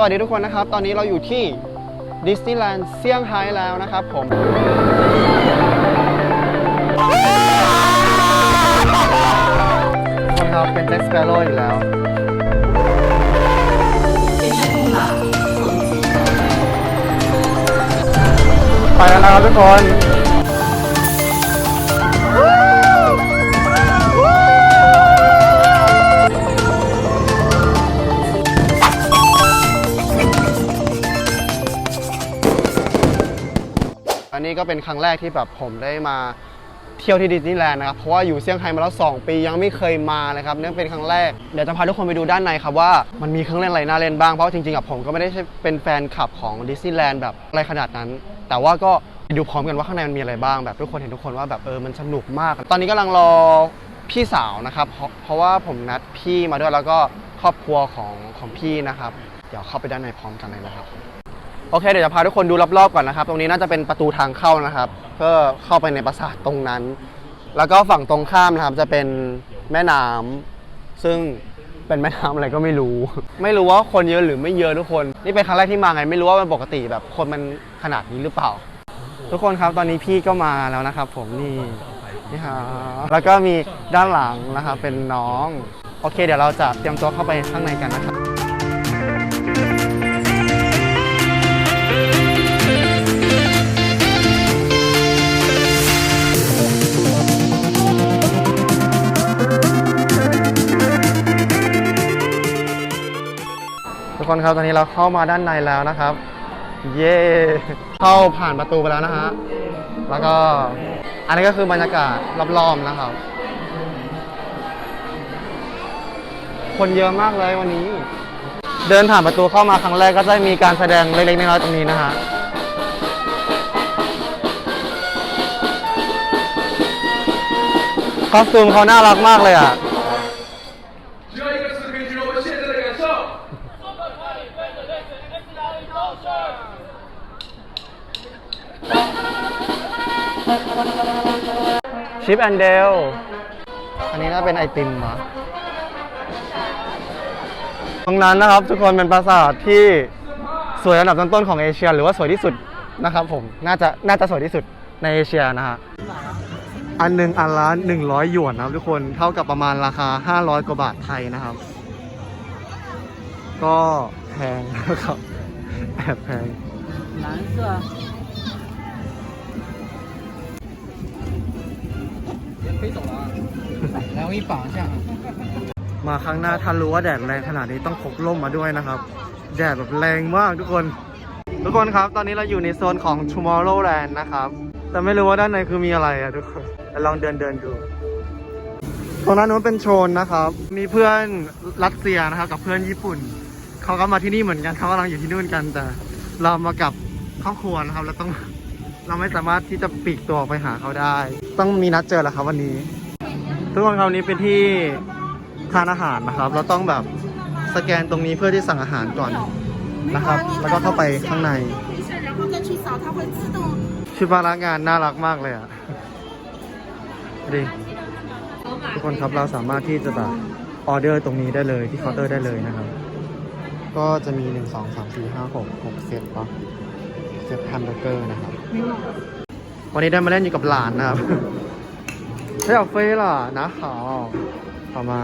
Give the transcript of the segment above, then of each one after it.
สวัสดีทุกคนนะครับ ตอนนี้เราอยู่ที่ดิสนีย์แลนด์เซี่ยงไฮ้แล้วนะครับผม คนครับเป็นแจ็คสเปโร่อีกแล้ว ไปแล้วนะครับทุกคน อันนี้ก็เป็นครั้งแรกที่แบบผมได้มาเที่ยวที่ดิสนีย์แลนด์นะครับ เพราะว่าอยู่เซี่ยงไฮ้มาแล้ว 2 ปียังไม่เคยมาเลยครับนี่เป็นครั้งแรก เดี๋ยวจะพาทุกคนไปดูด้านในครับว่ามันมีเครื่องเล่นอะไรน่าเล่นบ้าง เพราะว่าจริงๆกับผมก็ไม่ได้ใช่เป็นแฟนคลับของดิสนีย์แลนด์แบบอะไรขนาดนั้น แต่ว่าก็ไปดูพร้อมกันว่าข้างในมันมีอะไรบ้างแบบทุกคนเห็นทุกคนว่าแบบเออมันสนุกมาก ตอนนี้กำลังรอพี่สาวนะครับเพราะเพราะว่าผมนัดพี่มาด้วยแล้วก็ครอบครัวของของพี่นะครับ เดี๋ยวเข้าไปด้านในพร้อมกันเลยนะครับ โอเคเดี๋ยวจะพาทุกคนดูรอบๆก่อนนะครับ ตรงนี้น่าจะเป็นประตูทางเข้านะครับเพื่อเข้าไปในปราสาทตรงนั้น แล้วก็ฝั่งตรงข้ามนะครับจะเป็นแม่น้ำซึ่งเป็นแม่น้ำอะไรก็ไม่รู้ ไม่รู้ว่าคนเยอะหรือไม่เยอะทุกคน นี่เป็นครั้งแรกที่มาไง ไม่รู้ว่ามันปกติแบบคนมันขนาดนี้หรือเปล่า ทุกคนครับตอนนี้พี่ก็มาแล้วนะครับ ผมนี่นี่ฮะแล้วก็มีด้านหลังนะครับเป็นน้อง โอเค เดี๋ยวเราจะเตรียมตัวเข้าไปข้างในกันนะครับ คนครับ ตอนนี้เราเข้ามาด้านในแล้วนะครับ เย่เข้าผ่านประตูไปแล้วนะฮะ แล้วก็อันนี้ก็คือบรรยากาศรอบๆนะครับ คนเยอะมากเลยวันนี้ เดินผ่านประตูเข้ามาครั้งแรกก็จะมีการแสดงเล็กๆน้อยๆตรงนี้นะฮะคอสตูมเขาน่ารักมากเลยอะ ชิปแอนเดล อันนี้น่าเป็นไอติมเหรอตรงนั้นนะครับ ทุกคนเป็นปราสาทที่สวยระดับต้นๆของเอเชีย หรือว่าสวยที่สุดนะครับผม น่าจะน่าจะสวยที่สุดในเอเชียนะฮะ อันหนึ่งอันละหนึ่งร้อยหยวนนะครับทุกคนเท่ากับประมาณราคาห้าร้อยกว่าบาทไทยนะครับ ก็แพงนะครับ แอบแพงร้านเสื้อ 飞走了啊！来，我给你绑一下啊。 มาครั้งหน้าถ้ารู้ว่าแดดแรงขนาดนี้ต้องพกร่มมาด้วยนะครับ แดดแบบแรงมากทุกคน ทุกคนครับ ตอนนี้เราอยู่ในโซนของ Tomorrowland นะครับ แต่ไม่รู้ว่าด้านในคือมีอะไรอะทุกคนแต่ลองเดินเดินดู ตรงนั้นนู้นเป็นโชนนะครับ มีเพื่อนรัสเซียนะครับ กับเพื่อนญี่ปุ่น เขาก็มาที่นี่เหมือนกันเขากำลังอยู่ที่นู่นกัน แต่เรามากับครอบครัวนะครับ เราต้อง เราไม่สามารถที่จะปีกตัวออกไปหาเขาได้ ต้องมีนัดเจอแล้วครับวันนี้ ทุกคนคราวนี้เป็นที่ทานอาหารนะครับ เราต้องแบบสแกนตรงนี้เพื่อที่สั่งอาหารก่อนนะครับ แล้วก็เข้าไปข้างในชิบาระงานน่ารักมากเลยอะดิทุกคนครับเราสามารถที่จะแบบออเดอร์ตรงนี้ได้เลยที่เคาน์เตอร์ได้เลยนะครับ ก็จะมี 1 2 3 4 5 6 6 เซตปะเซตแฮมเบอร์เกอร์นะครับ วันนี้ได้มาเล่นอยู่กับหลานนะครับ เฮ้ยเอาเฟ่ล่ะนะขาวขาวมา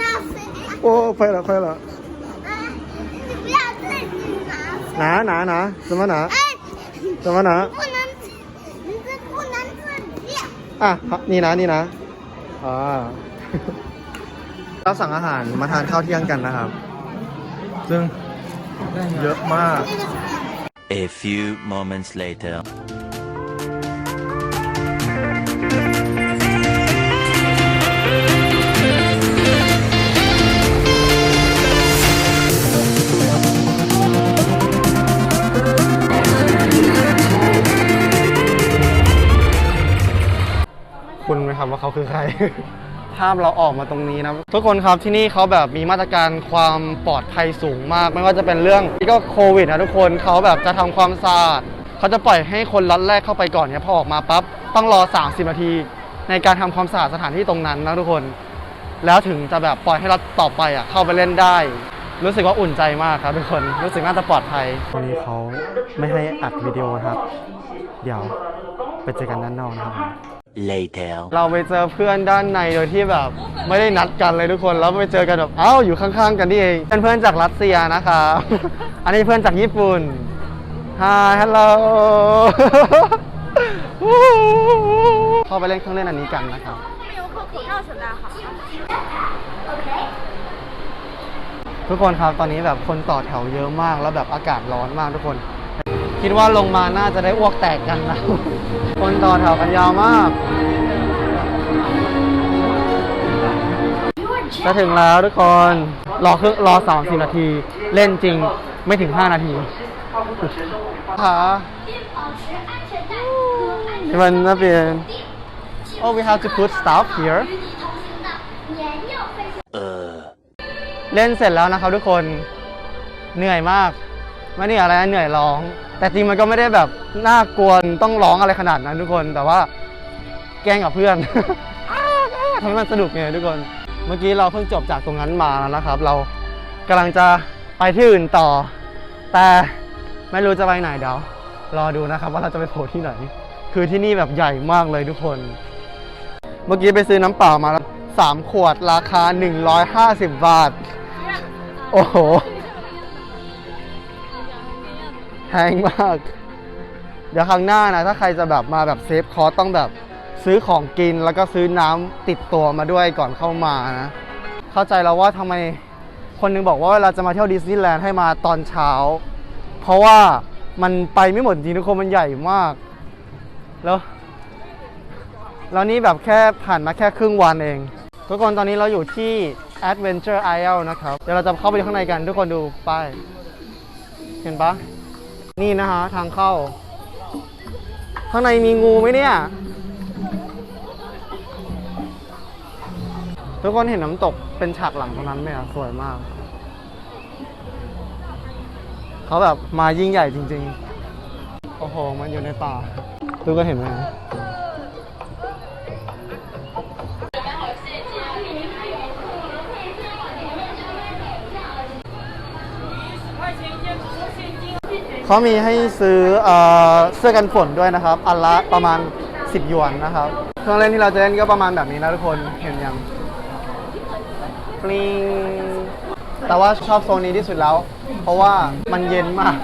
那飞。 โอ้เฟ่ละเฟ่ละ 哎，你不要自己拿 หนาหนาหนา怎么หนา 哎， 怎么หนา 不能，你这不能自己。 อ่ะนี่นะนี่นะอ่า เราสั่งอาหารมาทานข้าวเที่ยงกันนะครับ ซึ่งเยอะมาก A few moments later. คุณไหมครับว่าเขาคือใคร ภาพเราออกมาตรงนี้นะทุกคนครับที่นี่เขาแบบมีมาตรการความปลอดภัยสูงมาก ไม่ว่าจะเป็นเรื่องที่ก็โควิดนะทุกคนเขาแบบจะทำความสะอาดเขาจะปล่อยให้คนล็อตแรกเข้าไปก่อนเนี่ยพอออกมาปั๊บต้องรอ 30 นาที ในการทำความสะอาดสถานที่ตรงนั้นนะทุกคน แล้วถึงจะแบบปล่อยให้ล็อตต่อไปอะเข้าไปเล่นได้ รู้สึกว่าอุ่นใจมากครับทุกคนรู้สึกน่าจะปลอดภัยวันนี้เขาไม่ให้อัดวิดีโอครับ เดี๋ยวไปเจอกันด้านนอกนะครับ later เราไปเจอเพื่อนด้านในโดยที่แบบ ไม่ได้นัดกันเลยทุกคนแล้วไปเจอกันแบบเอ้าอยู่ข้างๆ กันนี่เองเป็นเพื่อนจากรัสเซียนะคะอันนี้เพื่อนจากญี่ปุ่น Hi hello พอไปเล่นเครื่องเล่นอันนี้กันนะครับทุกคนครับตอนนี้แบบคนต่อแถวเยอะมากแล้วแบบอากาศร้อนมากทุกคน คิดว่าลงมาน่าจะได้อ้วกแตกกันแล้ว คนต่อแถวกันยาวมาก จะถึงแล้วทุกคน รอครึ่งรอสองสิบนาที เล่นจริงไม่ถึงห้านาทีค่ะวันนั้นเป็น oh we have to put stuff here เล่นเสร็จแล้วนะครับทุกคน เหนื่อยมาก ไม่เนื่อยอะไรนเหนื่อยร้อง แต่จริงมันก็ไม่ได้แบบน่ากลัวต้องร้องอะไรขนาดนั้นทุกคน แต่ว่าแกล้งกับเพื่อน ทำให้มันสนุกไงทุกคน เมื่อกี้เราเพิ่งจบจากตรงนั้นมาแล้วนะครับ เรากำลังจะไปที่อื่นต่อ แต่ไม่รู้จะไปไหนเดี๋ยวรอดูนะครับว่าเราจะไปโผล่ที่ไหน คือที่นี่แบบใหญ่มากเลยทุกคน เมื่อกี้ไปซื้อน้ำเปล่ามาสามขวดราคา 150 บาท โอ้โห แพงมาก เดี๋ยวครั้งหน้านะถ้าใครจะแบบมาแบบเซฟคอร์สต้องแบบซื้อของกินแล้วก็ซื้อน้ำติดตัวมาด้วยก่อนเข้ามานะ เข้าใจแล้วว่าทำไมคนหนึงบอกว่าเวลาจะมาเที่ยวดิสนีย์แลนด์ให้มาตอนเช้า เพราะว่ามันไปไม่หมดจริงทุกคนมันใหญ่มาก แล้วแล้วนี่แบบแค่ผ่านมาแค่ครึ่งวันเอง ทุกคนตอนนี้เราอยู่ที่ Adventure Isle นะครับ เดี๋ยวเราจะเข้าไปข้างในกันทุกคนดูป้าย เห็นปะ นี่นะคะ ทางเข้า ข้างในมีงูไหมเนี่ย ทุกคนเห็นน้ำตกเป็นฉากหลังตรงนั้นไหมอะสวยมาก เขาแบบมายิ่งใหญ่จริง ๆ โอ้โห มันอยู่ในป่าทุกคนเห็นไหม เขามีให้ซื้อเอ่อเสื้อกันฝนด้วยนะครับ อันละประมาณ 10หยวนนะครับเครื่องเล่นที่เราจะเล่นก็ประมาณแบบนี้นะทุกคนเห็นยังปลิงแต่ว่าชอบโซนนี้ที่สุดแล้ว เพราะว่ามันเย็นมาก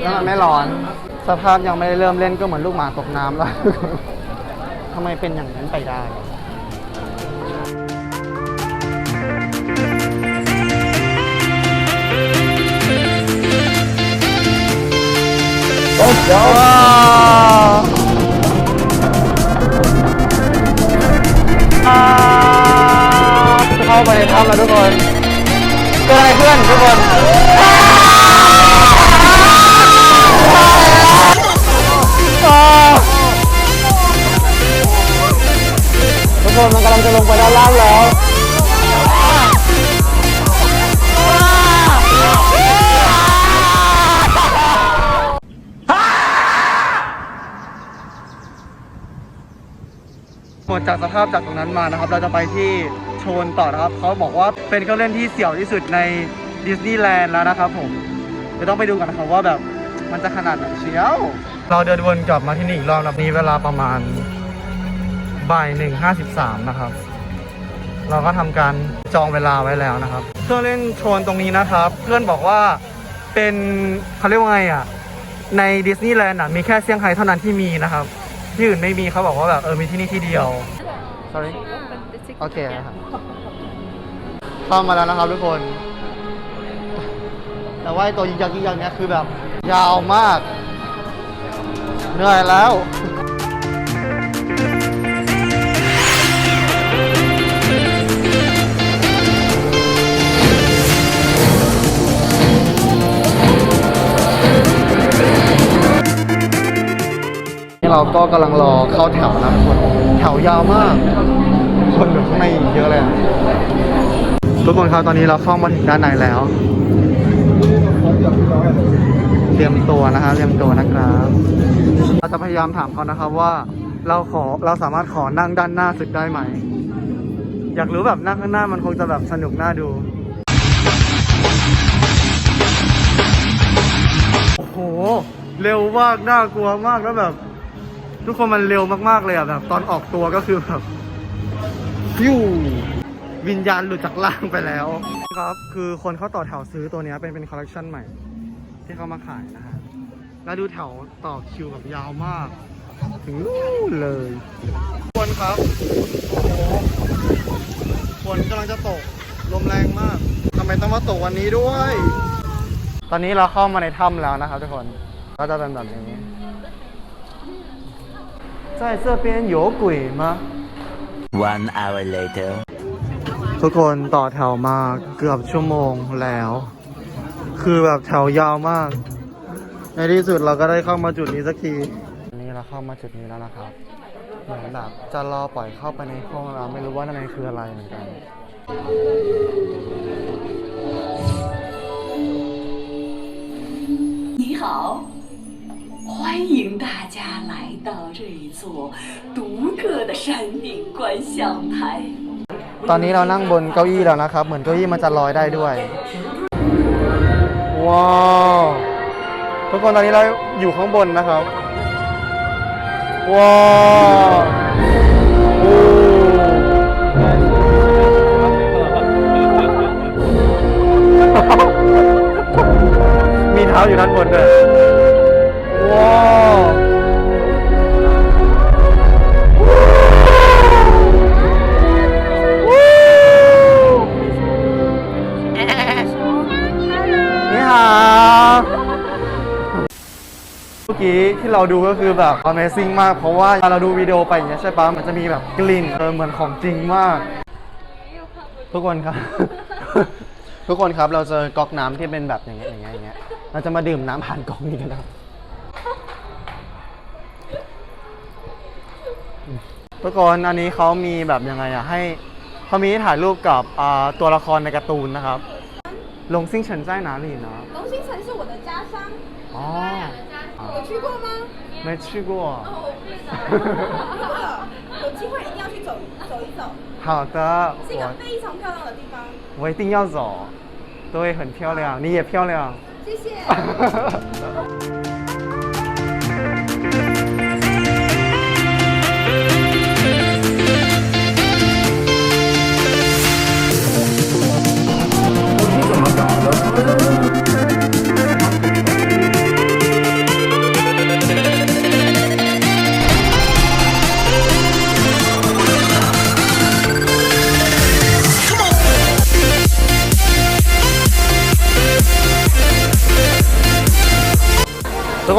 แล้วมันไม่ร้อน สภาพยังไม่ได้เริ่มเล่นก็เหมือนลูกหมาตกน้ำแล้วทำไมเป็นอย่างนั้นไปได้ เข้าไปในถ้ำแล้วทุกคนเกิดอะไรขึ้นทุกคนทุกคนมันกำลังจะลงไปด้านล่างแล้ว หมดจากสภาพจากตรงนั้นมานะครับ เราจะไปที่โชนต่อนะครับ เขาบอกว่าเป็นเครื่องเล่นที่เสี่ยวที่สุดในดิสนีย์แลนด์แล้วนะครับผมเดี๋ยวต้องไปดูกันนะครับว่าแบบมันจะขนาดไหนเชียว เราเดินวนกลับมาที่นี่อีกรอบนะนี้เวลาประมาณบ่ายหนึ่งห้าสิบสามนะครับ เราก็ทำการจองเวลาไว้แล้วนะครับ เครื่องเล่นโชนตรงนี้นะครับ เพื่อนบอกว่าเป็นเขาเรียกว่าไงอะในดิสนีย์แลนด์อะมีแค่เซี่ยงไฮ้เท่านั้นที่มีนะครับ ที่อื่นไม่มีเขาบอกว่าแบบเออมีที่นี่ที่เดียว sorry โอเคครับเข้ามาแล้วนะครับทุกคน แต่ว่าตัวยิงยักยิงยักเนี้ยคือแบบ ยาวมาก เหนื่อยแล้ว เราก็กำลังรอเข้าแถวนะคนแถวยาวมาก คนอยู่ข้างในเยอะเลยทุกคนครับตอนนี้เราเข้ามาถึงด้านในแล้ว เตรียมตัวนะฮะเตรียมตัวนะครับเราจะพยายามถามเขานะครับว่าเราขอเราสามารถขอนั่งด้านหน้าสุดได้ไหม อยากรู้แบบนั่งข้างหน้ามันคงจะแบบสนุกน่าดู โอ้โห เร็วมากน่ากลัวมากแล้วแบบ ทุกคนมันเร็วมากๆเลยอะแบบ ตอนออกตัวก็คือแบบฟิววิญญาณหลุดจากร่างไปแล้วครับคือคนเขาต่อแถวซื้อตัวนี้เป็นเป็นคอลเลคชันใหม่ ที่เขามาขายนะฮะแล้วดูแถวต่อคิวแบบยาวมาก ถึงนู่นเลยทุกคนครับโอ้โหฝนกำลังจะตกลมแรงมากทำไมต้องมาตกวันนี้ด้วย ตอนนี้เราเข้ามาในถ้ำแล้วนะครับทุกคนก็จะเป็นแบบนี้ 在这边有鬼吗 One hour later. ทุกคนต่อแถวมาเกือบชั่วโมงแล้ว คือแบบแถวยาวมาก ในที่สุดเราก็ได้เข้ามาจุดนี้สักทีวันนี้เราเข้ามาจุดนี้แล้วนะครับ เหมือนแบบจะรอปล่อยเข้าไปในห้องเราไม่รู้ว่าด้านในคืออะไรเหมือนกัน 你好， 欢迎大家来到这一座独特的山顶观象台。 ตอนนี้เรานั่งบนเก้าอี้แล้วนะครับ เหมือนเก้าอี้มันจะลอยได้ด้วย ว้าวทุกคนตอนนี้เราอยู่ข้างบนนะครับ ว้าวโอ้มีเท้าอยู่ด้านบนด้วย ว้าวนี่ฮะเมื่อกี้ที่เราดูก็คือแบบ Amazing มาก เพราะว่าเราดูวิดีโอไปอย่างเงี้ยใช่ปะมันจะมีแบบกลิ่นเออเหมือนของจริงมาก ทุกคนครับ ทุกคนครับเราเจอก๊อกน้ำที่เป็นแบบอย่างเงี้ยอย่างเงี้ยอย่างเงี้ยเราจะมาดื่มน้ำผ่านก๊อกนี้กันนะครับ ทุกคนอันนี้เขามีแบบยังไงอะให้เขามีให้ถ่ายรูปกับอ่าตัวละครในการ์ตูนนะครับลงซิ่งเฉิน在哪里呢龙兴城是我的家乡，哦有去过吗？没去过哦，我不知道，有机会一定要去走走一走，好的是一个我非常漂亮的地方。我一定要走对很漂亮你也漂亮谢谢。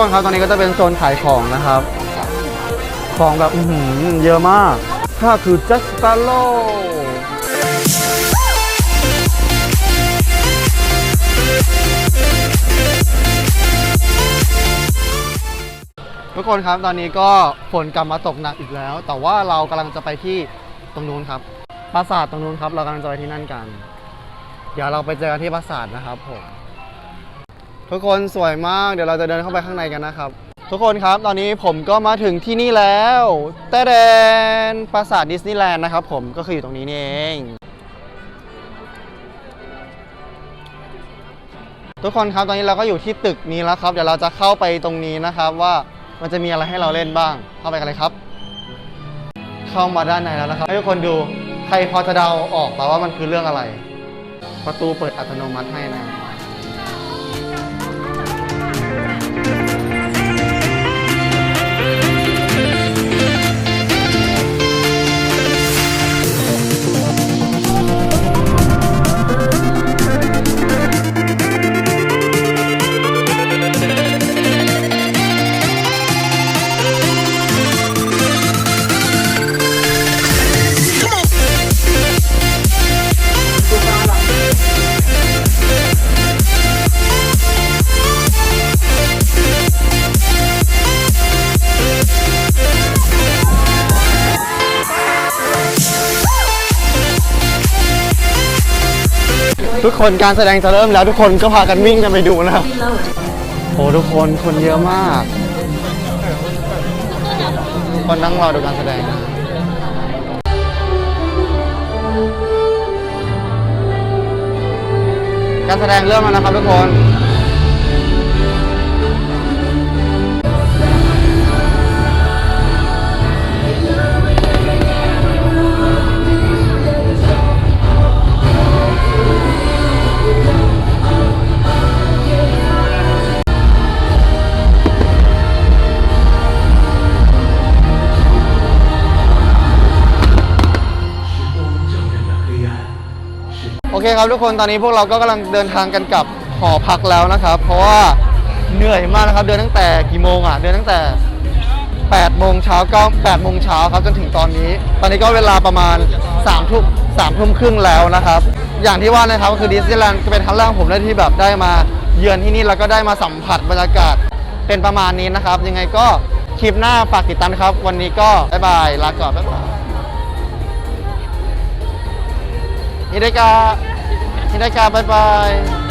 นครับตอนนี้ก็จะเป็นโซนขายของนะครับ ของแบบอื้อหือเยอะมากถ้าคือ just follow ทุกคนครับตอนนี้ก็ฝนกลับมาตกหนักอีกแล้ว แต่ว่าเรากำลังจะไปที่ตรงนู้นครับ ปราสาทตรงนู้นครับ เรากำลังจะไปที่นั่นกัน เดี๋ยวเราไปเจอกันที่ปราสาทนะครับผม ทุกคนสวยมากเดี๋ยวเราจะเดินเข้าไปข้างในกันนะครับ ทุกคนครับตอนนี้ผมก็มาถึงที่นี่แล้วแต่แดนปราสาทดิสนีย์แลนด์นะครับผมก็คืออยู่ตรงนี้นี่เอง ทุกคนครับตอนนี้เราก็อยู่ที่ตึกนี้แล้วครับ เดี๋ยวเราจะเข้าไปตรงนี้นะครับ ว่ามันจะมีอะไรให้เราเล่นบ้าง เข้าไปกันเลยครับ เข้ามาด้านในแล้วนะครับให้ทุกคนดูใครพอจะเดาออกแล้วว่ามันคือเรื่องอะไร ประตูเปิดอัตโนมัติให้นะ ทุกคนการแสดงจะเริ่มแล้วทุกคนก็พากันวิ่งกันไปดูนะครับโอ้ทุกคนคนเยอะมาก คนนั่งรอดูการแสดงการแสดงเริ่มแล้วนะครับทุกคน เคครับทุกคนตอนนี้พวกเราก็กำลังเดินทางกันกลับหอพักแล้วนะครับ เพราะว่าเหนื่อยมากนะครับเดินตั้งแต่กี่โมงอะเดินตั้งแต่8โมงเช้าก็8โมงเช้าครับจนถึงตอนนี้ ตอนนี้ก็เวลาประมาณ3ทุ่ม3ทุ่มครึ่งแล้วนะครับ อย่างที่ว่านะครับก็คือดิสนีย์แลนด์เป็นครั้งแรกของผมเลยที่แบบได้มาเยือนที่นี่แล้วก็ได้มาสัมผัสบรรยากาศเป็นประมาณนี้นะครับ ยังไงก็คลิปหน้าฝากติดตามนะครับ วันนี้ก็บ๊ายบายลาก่อนบ๊ายบายฮิเดกา ฮิเดกาบ๊ายบาย